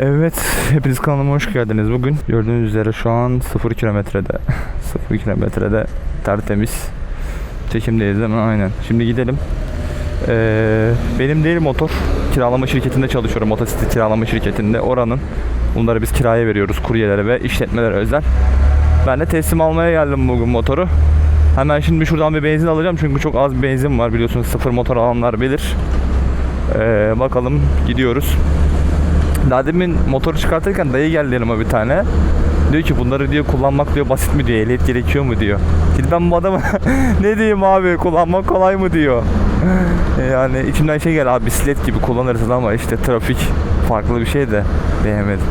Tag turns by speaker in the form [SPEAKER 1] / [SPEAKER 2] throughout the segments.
[SPEAKER 1] Evet, hepiniz kanalıma hoş geldiniz. Bugün gördüğünüz üzere şu an 0 kilometrede, 0 kilometrede tertemiz çekimdeyiz değil mi? Aynen. Şimdi gidelim. Ee, benim değil motor. Kiralama şirketinde çalışıyorum. Motosiklet kiralama şirketinde. Oranın. Bunları biz kiraya veriyoruz kuryelere ve işletmelere özel. Ben de teslim almaya geldim bugün motoru. Hemen şimdi şuradan bir benzin alacağım çünkü çok az bir benzin var biliyorsunuz sıfır motor alanlar bilir. Ee, bakalım gidiyoruz. Daha motoru çıkartırken dayı geldi yanıma bir tane. Diyor ki bunları diyor kullanmak diyor basit mi diyor, ehliyet gerekiyor mu diyor. Şimdi ben bu adama ne diyeyim abi kullanmak kolay mı diyor. Yani içimden şey gel abi bisiklet gibi kullanırız ama işte trafik farklı bir şey de diyemedim.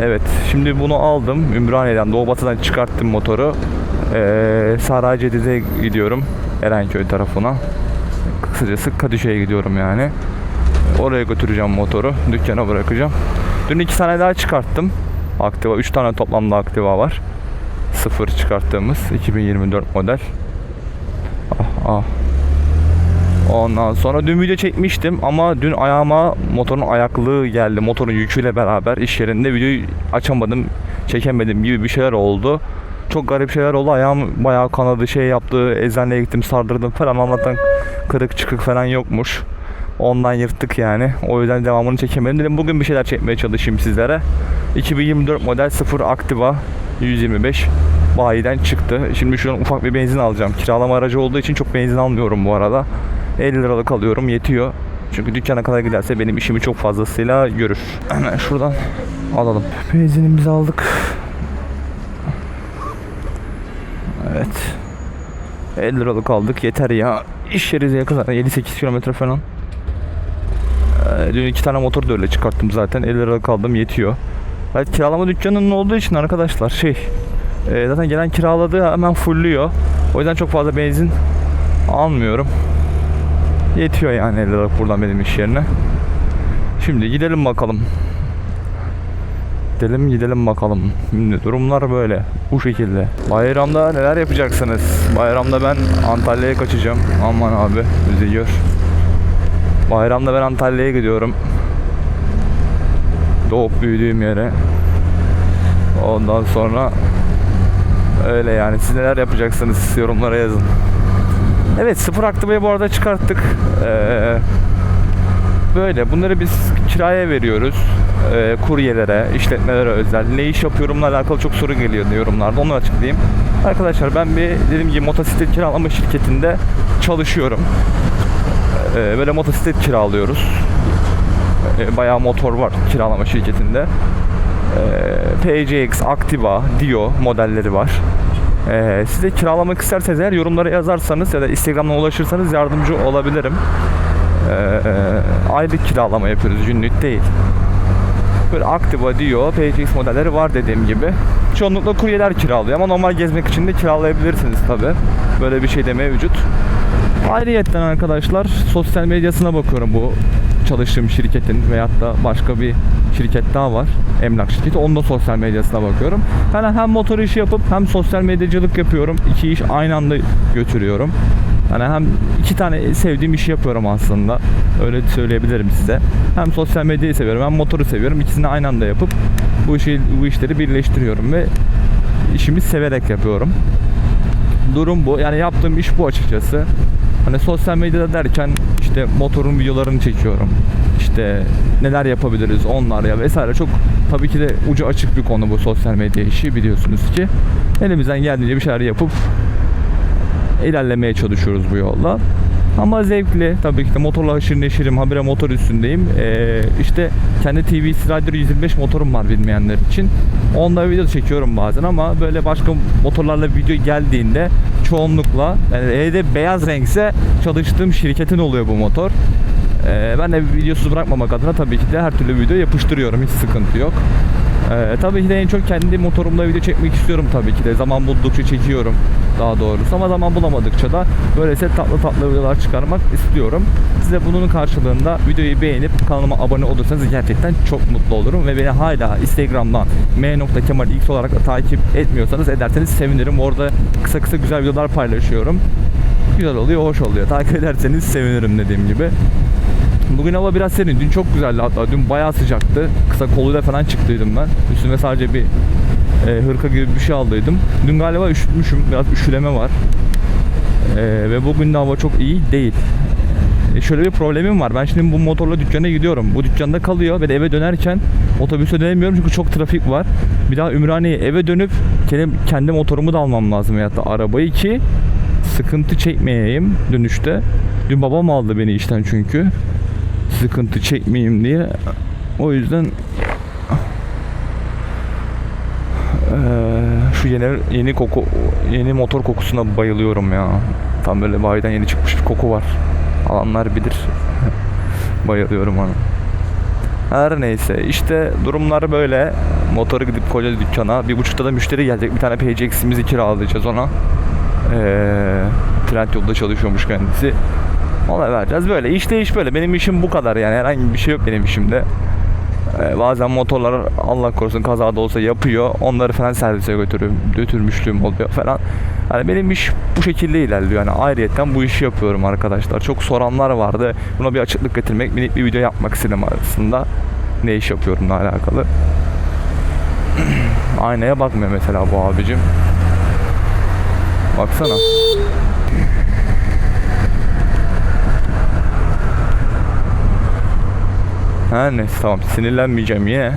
[SPEAKER 1] Evet şimdi bunu aldım Ümraniye'den Doğu çıkarttım motoru. Ee, Saray Cedid'e gidiyorum Erenköy tarafına. Kısacası Kadişe'ye gidiyorum yani. Oraya götüreceğim motoru. Dükkana bırakacağım. Dün iki tane daha çıkarttım. Aktiva. Üç tane toplamda aktiva var. Sıfır çıkarttığımız 2024 model. Ah ah. Ondan sonra dün video çekmiştim ama dün ayağıma motorun ayaklığı geldi. Motorun yüküyle beraber iş yerinde videoyu açamadım, çekemedim gibi bir şeyler oldu. Çok garip şeyler oldu. Ayağım bayağı kanadı, şey yaptı. Eczaneye gittim, sardırdım falan. Allah'tan kırık çıkık falan yokmuş. Ondan yırttık yani. O yüzden devamını çekemedim. Dedim bugün bir şeyler çekmeye çalışayım sizlere. 2024 model 0 Activa 125 bayiden çıktı. Şimdi şuradan ufak bir benzin alacağım. Kiralama aracı olduğu için çok benzin almıyorum bu arada. 50 liralık alıyorum yetiyor. Çünkü dükkana kadar giderse benim işimi çok fazlasıyla görür. Hemen şuradan alalım. Benzinimizi aldık. Evet. 50 liralık aldık yeter ya. İş yeri zaten 7-8 kilometre falan. Ee, Dün iki tane motor da öyle çıkarttım zaten. 50 liralık aldım yetiyor. Evet kiralama dükkanının olduğu için arkadaşlar şey e, zaten gelen kiraladığı hemen fullüyor. O yüzden çok fazla benzin almıyorum. Yetiyor yani 50 liralık buradan benim iş yerine. Şimdi gidelim bakalım. Gidelim gidelim bakalım. Şimdi durumlar böyle. Bu şekilde. Bayramda neler yapacaksınız? Bayramda ben Antalya'ya kaçacağım. Aman abi bizi. Bayramda ben Antalya'ya gidiyorum. Doğup büyüdüğüm yere. Ondan sonra öyle yani. Siz neler yapacaksınız? Yorumlara yazın. Evet sıfır aktiveyi bu arada çıkarttık. Ee, böyle bunları biz kiraya veriyoruz. Ee, kuryelere, işletmelere özel. Ne iş yapıyorumla alakalı çok soru geliyor yorumlarda. Onu açıklayayım. Arkadaşlar ben bir dediğim gibi motosiklet kiralama şirketinde çalışıyorum. Ee, böyle motosiklet kiralıyoruz. Ee, bayağı motor var kiralama şirketinde. Ee, PCX, Activa, Dio modelleri var. Ee, siz de kiralamak isterseniz eğer yorumlara yazarsanız ya da Instagram'dan ulaşırsanız yardımcı olabilirim. Ee, aylık kiralama yapıyoruz, günlük değil. Böyle Activa, Dio, PCX modelleri var dediğim gibi. Çoğunlukla kuryeler kiralıyor ama normal gezmek için de kiralayabilirsiniz tabi. Böyle bir şey de mevcut. Ayrıyetten arkadaşlar sosyal medyasına bakıyorum bu çalıştığım şirketin veyahut da başka bir şirket daha var. Emlak şirketi. Onun da sosyal medyasına bakıyorum. Yani hem motor işi yapıp hem sosyal medyacılık yapıyorum. İki iş aynı anda götürüyorum. Yani hem iki tane sevdiğim işi yapıyorum aslında. Öyle söyleyebilirim size. Hem sosyal medyayı seviyorum hem motoru seviyorum. İkisini aynı anda yapıp bu işi bu işleri birleştiriyorum ve işimi severek yapıyorum. Durum bu. Yani yaptığım iş bu açıkçası. Hani sosyal medyada derken işte motorun videolarını çekiyorum. İşte neler yapabiliriz onlar ya vesaire çok tabii ki de ucu açık bir konu bu sosyal medya işi biliyorsunuz ki. Elimizden geldiğince bir şeyler yapıp ilerlemeye çalışıyoruz bu yolda. Ama zevkli. Tabii ki de motorla haşır neşirim. Habire motor üstündeyim. Ee, işte kendi TV Rider 125 motorum var bilmeyenler için. Onda video çekiyorum bazen ama böyle başka motorlarla video geldiğinde çoğunlukla yani evde beyaz renkse çalıştığım şirketin oluyor bu motor. Ee, ben de videosuz bırakmamak adına tabii ki de her türlü video yapıştırıyorum. Hiç sıkıntı yok. Ee, tabii ki de en çok kendi motorumla video çekmek istiyorum tabii ki de. Zaman buldukça çekiyorum daha doğrusu ama zaman bulamadıkça da böylese tatlı tatlı videolar çıkarmak istiyorum. Size bunun karşılığında videoyu beğenip kanalıma abone olursanız gerçekten çok mutlu olurum ve beni hala Instagram'dan m.kemalx olarak takip etmiyorsanız ederseniz sevinirim. Orada kısa kısa güzel videolar paylaşıyorum. Güzel oluyor, hoş oluyor. Takip ederseniz sevinirim dediğim gibi. Bugün hava biraz serin. Dün çok güzeldi hatta. Dün bayağı sıcaktı. Kısa koluyla falan çıktıydım ben. Üstüme sadece bir e, hırka gibi bir şey aldıydım. Dün galiba üşütmüşüm. Biraz üşüleme var. E, ve bugün de hava çok iyi değil. E, şöyle bir problemim var. Ben şimdi bu motorla dükkana gidiyorum. Bu dükkanda kalıyor ve eve dönerken otobüse dönemiyorum çünkü çok trafik var. Bir daha Ümraniye'ye eve dönüp kendi, kendi motorumu da almam lazım ya da arabayı ki sıkıntı çekmeyeyim dönüşte. Dün babam aldı beni işten çünkü. Sıkıntı çekmeyeyim diye. O yüzden eee, şu yeni yeni koku yeni motor kokusuna bayılıyorum ya. Tam böyle bayiden yeni çıkmış bir koku var. Alanlar bilir. bayılıyorum ona. Her neyse işte durumlar böyle. Motoru gidip koyacağız dükkana. Bir buçukta da müşteri gelecek. Bir tane PCX'imizi kiralayacağız ona. Ee, trend yolda çalışıyormuş kendisi. Ona vereceğiz. Böyle işte iş böyle. Benim işim bu kadar yani. Herhangi bir şey yok benim işimde. Ee, bazen motorlar Allah korusun kazada olsa yapıyor. Onları falan servise götürüyorum. Götürmüşlüğüm oluyor falan. Yani benim iş bu şekilde ilerliyor. Yani ayrıyetten bu işi yapıyorum arkadaşlar. Çok soranlar vardı. Buna bir açıklık getirmek, minik bir video yapmak istedim aslında. Ne iş yapıyorumla alakalı. Aynaya bakmıyor mesela bu abicim. Baksana. Her neyse tamam sinirlenmeyeceğim yine.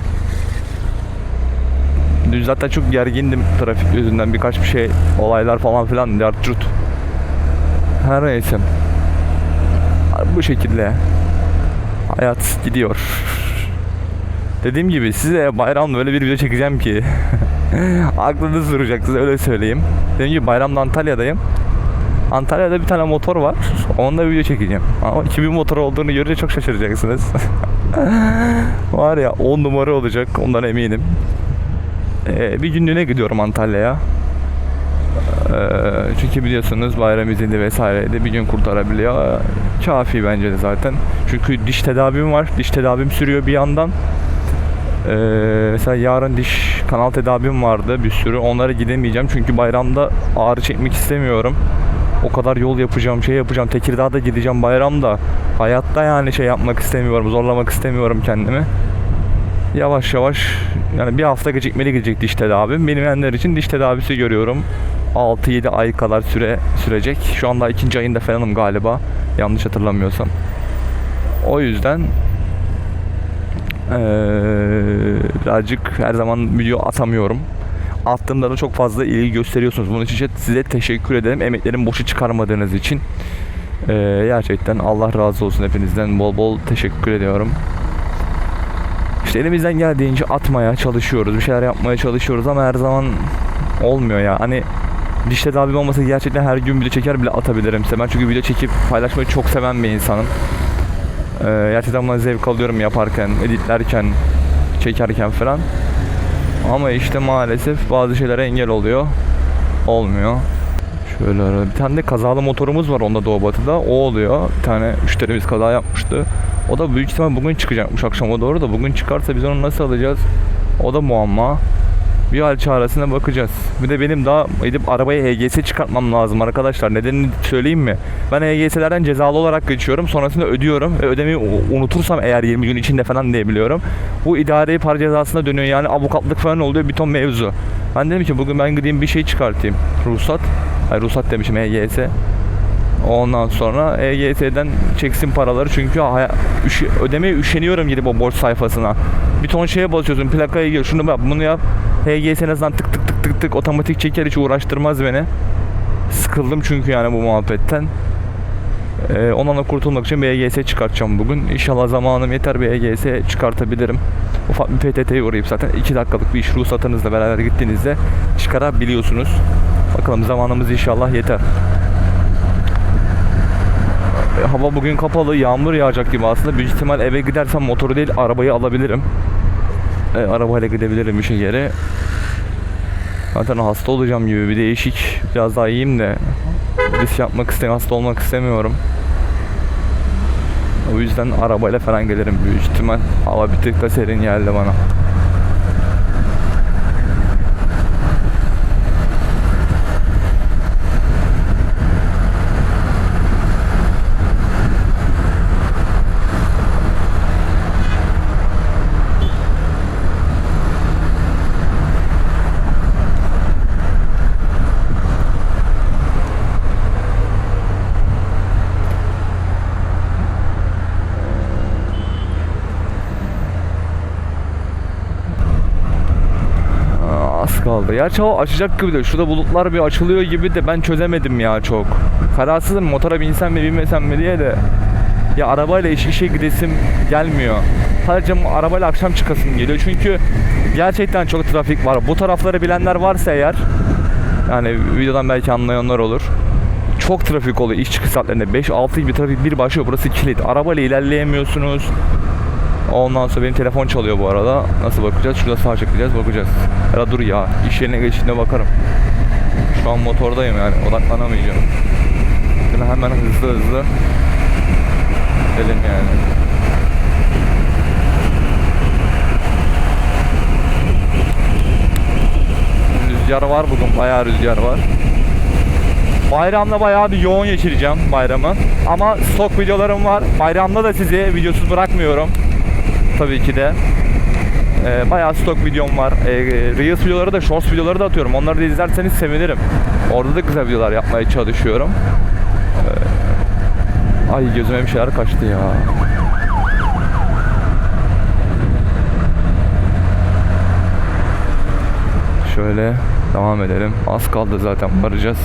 [SPEAKER 1] Dün zaten çok gergindim trafik yüzünden birkaç bir şey olaylar falan filan yartçurt. Her neyse. Bu şekilde hayat gidiyor. Dediğim gibi size bayramda öyle bir video çekeceğim ki aklınız duracak size öyle söyleyeyim. Dediğim gibi bayramda Antalya'dayım. Antalya'da bir tane motor var. Onunla video çekeceğim. Ama 2000 motor olduğunu görünce çok şaşıracaksınız. var ya 10 numara olacak ondan eminim. Ee, bir günlüğüne gidiyorum Antalya'ya. Ee, çünkü biliyorsunuz bayram izinli vesaire de bir gün kurtarabiliyor. Kafi bence de zaten. Çünkü diş tedavim var. Diş tedavim sürüyor bir yandan. Ee, mesela yarın diş kanal tedavim vardı bir sürü. Onlara gidemeyeceğim çünkü bayramda ağrı çekmek istemiyorum. O kadar yol yapacağım, şey yapacağım. Tekirdağ'da gideceğim bayramda. Hayatta yani şey yapmak istemiyorum, zorlamak istemiyorum kendimi. Yavaş yavaş yani bir hafta gecikmeli gidecek diş tedavim. Bilmeyenler için diş tedavisi görüyorum. 6-7 ay kadar süre sürecek. Şu anda ikinci ayında falanım galiba. Yanlış hatırlamıyorsam. O yüzden eee, birazcık her zaman video atamıyorum. Attığımda da çok fazla ilgi gösteriyorsunuz. Bunun için size teşekkür ederim. Emeklerimi boşu çıkarmadığınız için. Eee, gerçekten Allah razı olsun hepinizden. Bol bol teşekkür ediyorum. İşte elimizden geldiğince atmaya çalışıyoruz. Bir şeyler yapmaya çalışıyoruz ama her zaman olmuyor ya. Hani diş tedavim olmasa gerçekten her gün video çeker bile atabilirim size. Ben çünkü video çekip paylaşmayı çok seven bir insanım. Ee, gerçekten buna zevk alıyorum yaparken, editlerken, çekerken falan. Ama işte maalesef bazı şeylere engel oluyor. Olmuyor. Şöyle ara- bir tane de kazalı motorumuz var onda Doğu Batı'da. O oluyor. Bir tane müşterimiz kaza yapmıştı. O da büyük ihtimal bugün çıkacakmış akşama doğru da bugün çıkarsa biz onu nasıl alacağız? O da muamma. Bir hal çaresine bakacağız. Bir de benim daha gidip arabaya HGS çıkartmam lazım arkadaşlar. Nedenini söyleyeyim mi? Ben HGS'lerden cezalı olarak geçiyorum. Sonrasında ödüyorum. Ve ödemeyi unutursam eğer 20 gün içinde falan diyebiliyorum. Bu idari para cezasına dönüyor. Yani avukatlık falan oluyor. Bir ton mevzu. Ben dedim ki bugün ben gideyim bir şey çıkartayım. Ruhsat. Ay ruhsat demişim HGS. Ondan sonra EGT'den çeksin paraları çünkü üş- ödemeye üşeniyorum gidip o borç sayfasına. Bir ton şeye basıyorsun plakaya gir şunu yap bunu yap. HGS en azından tık tık tık tık tık otomatik çeker hiç uğraştırmaz beni. Sıkıldım çünkü yani bu muhabbetten. Ee, ondan da kurtulmak için bir EGS çıkartacağım bugün. İnşallah zamanım yeter bir EGS çıkartabilirim. Ufak bir PTT'ye uğrayıp zaten 2 dakikalık bir iş ruhsatınızla beraber gittiğinizde çıkarabiliyorsunuz. Bakalım zamanımız inşallah yeter. E, hava bugün kapalı, yağmur yağacak gibi aslında. Büyük ihtimal eve gidersem motoru değil arabayı alabilirim. E, arabayla gidebilirim işe yere. Zaten hasta olacağım gibi bir değişik. Biraz daha iyiyim de risk yapmak istemiyorum, hasta olmak istemiyorum. O yüzden arabayla falan gelirim büyük ihtimal. Hava bir tık da serin geldi bana. Kaldı. Gerçi hava açacak gibi de şurada bulutlar bir açılıyor gibi de ben çözemedim ya çok. Kararsızım motora binsem mi binmesem mi diye de. Ya arabayla iş işe gidesim gelmiyor. Sadece arabayla akşam çıkasım geliyor çünkü gerçekten çok trafik var. Bu tarafları bilenler varsa eğer yani videodan belki anlayanlar olur. Çok trafik oluyor iş çıkış saatlerinde. 5-6 gibi trafik bir başlıyor. Burası kilit. Arabayla ilerleyemiyorsunuz. Ondan sonra benim telefon çalıyor bu arada. Nasıl bakacağız? Şurada sağ çekeceğiz bakacağız. Ya dur ya. İş yerine geçtiğinde bakarım. Şu an motordayım yani. Odaklanamayacağım. Şöyle hemen hızlı hızlı gidelim yani. Rüzgar var bugün. Bayağı rüzgar var. Bayramda bayağı bir yoğun geçireceğim bayramı. Ama stok videolarım var. Bayramda da sizi videosuz bırakmıyorum. Tabii ki de. Ee, bayağı stok videom var. Ee, Reels videoları da, Shorts videoları da atıyorum. Onları da izlerseniz sevinirim. Orada da güzel videolar yapmaya çalışıyorum. Ee, ay gözüme bir şeyler kaçtı ya. Şöyle devam edelim. Az kaldı zaten varacağız.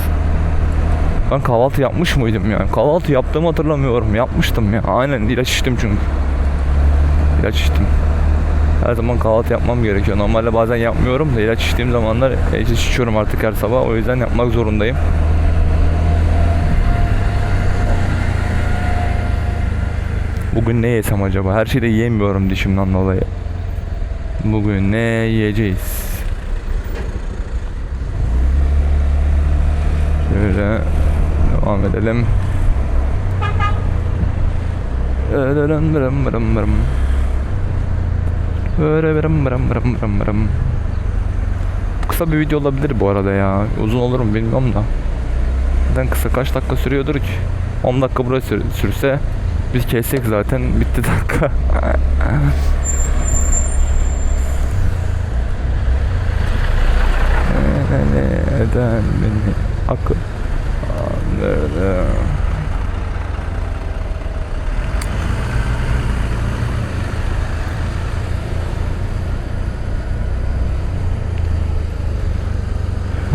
[SPEAKER 1] Ben kahvaltı yapmış mıydım yani? Kahvaltı yaptığımı hatırlamıyorum. Yapmıştım ya. Aynen ilaç içtim çünkü. İlaç içtim. Her zaman kahvaltı yapmam gerekiyor. Normalde bazen yapmıyorum da ilaç içtiğim zamanlar ilaç içiyorum artık her sabah. O yüzden yapmak zorundayım. Bugün ne yesem acaba? Her şeyi de yiyemiyorum dişimden dolayı. Bugün ne yiyeceğiz? Şöyle devam edelim. Bırım bırım bırım bırım. Kısa bir video olabilir bu arada ya. Uzun olur mu bilmiyorum da. Neden kısa kaç dakika sürüyordur ki? 10 dakika buraya sür- sürse biz kessek zaten bitti dakika. Neden beni akıl andırdı?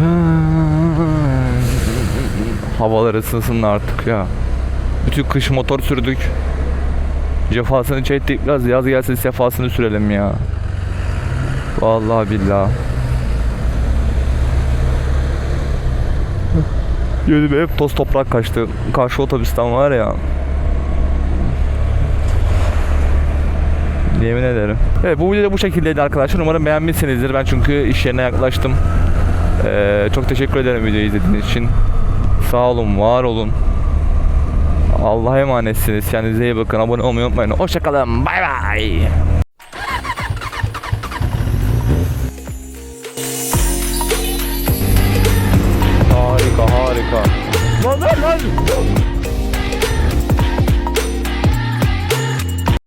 [SPEAKER 1] Havalar ısınsın artık ya. Bütün kış motor sürdük. Cefasını çektik biraz yaz gelsin sefasını sürelim ya. Vallahi billahi. Gözüme hep toz toprak kaçtı. Karşı otobüsten var ya. Yemin ederim. Evet bu video bu şekildeydi arkadaşlar. Umarım beğenmişsinizdir. Ben çünkü iş yerine yaklaştım. Ee, çok teşekkür ederim videoyu izlediğiniz için. Sağ olun, var olun. Allah'a emanetsiniz. Kendinize iyi bakın. Abone olmayı unutmayın. Hoşçakalın. Bay bay.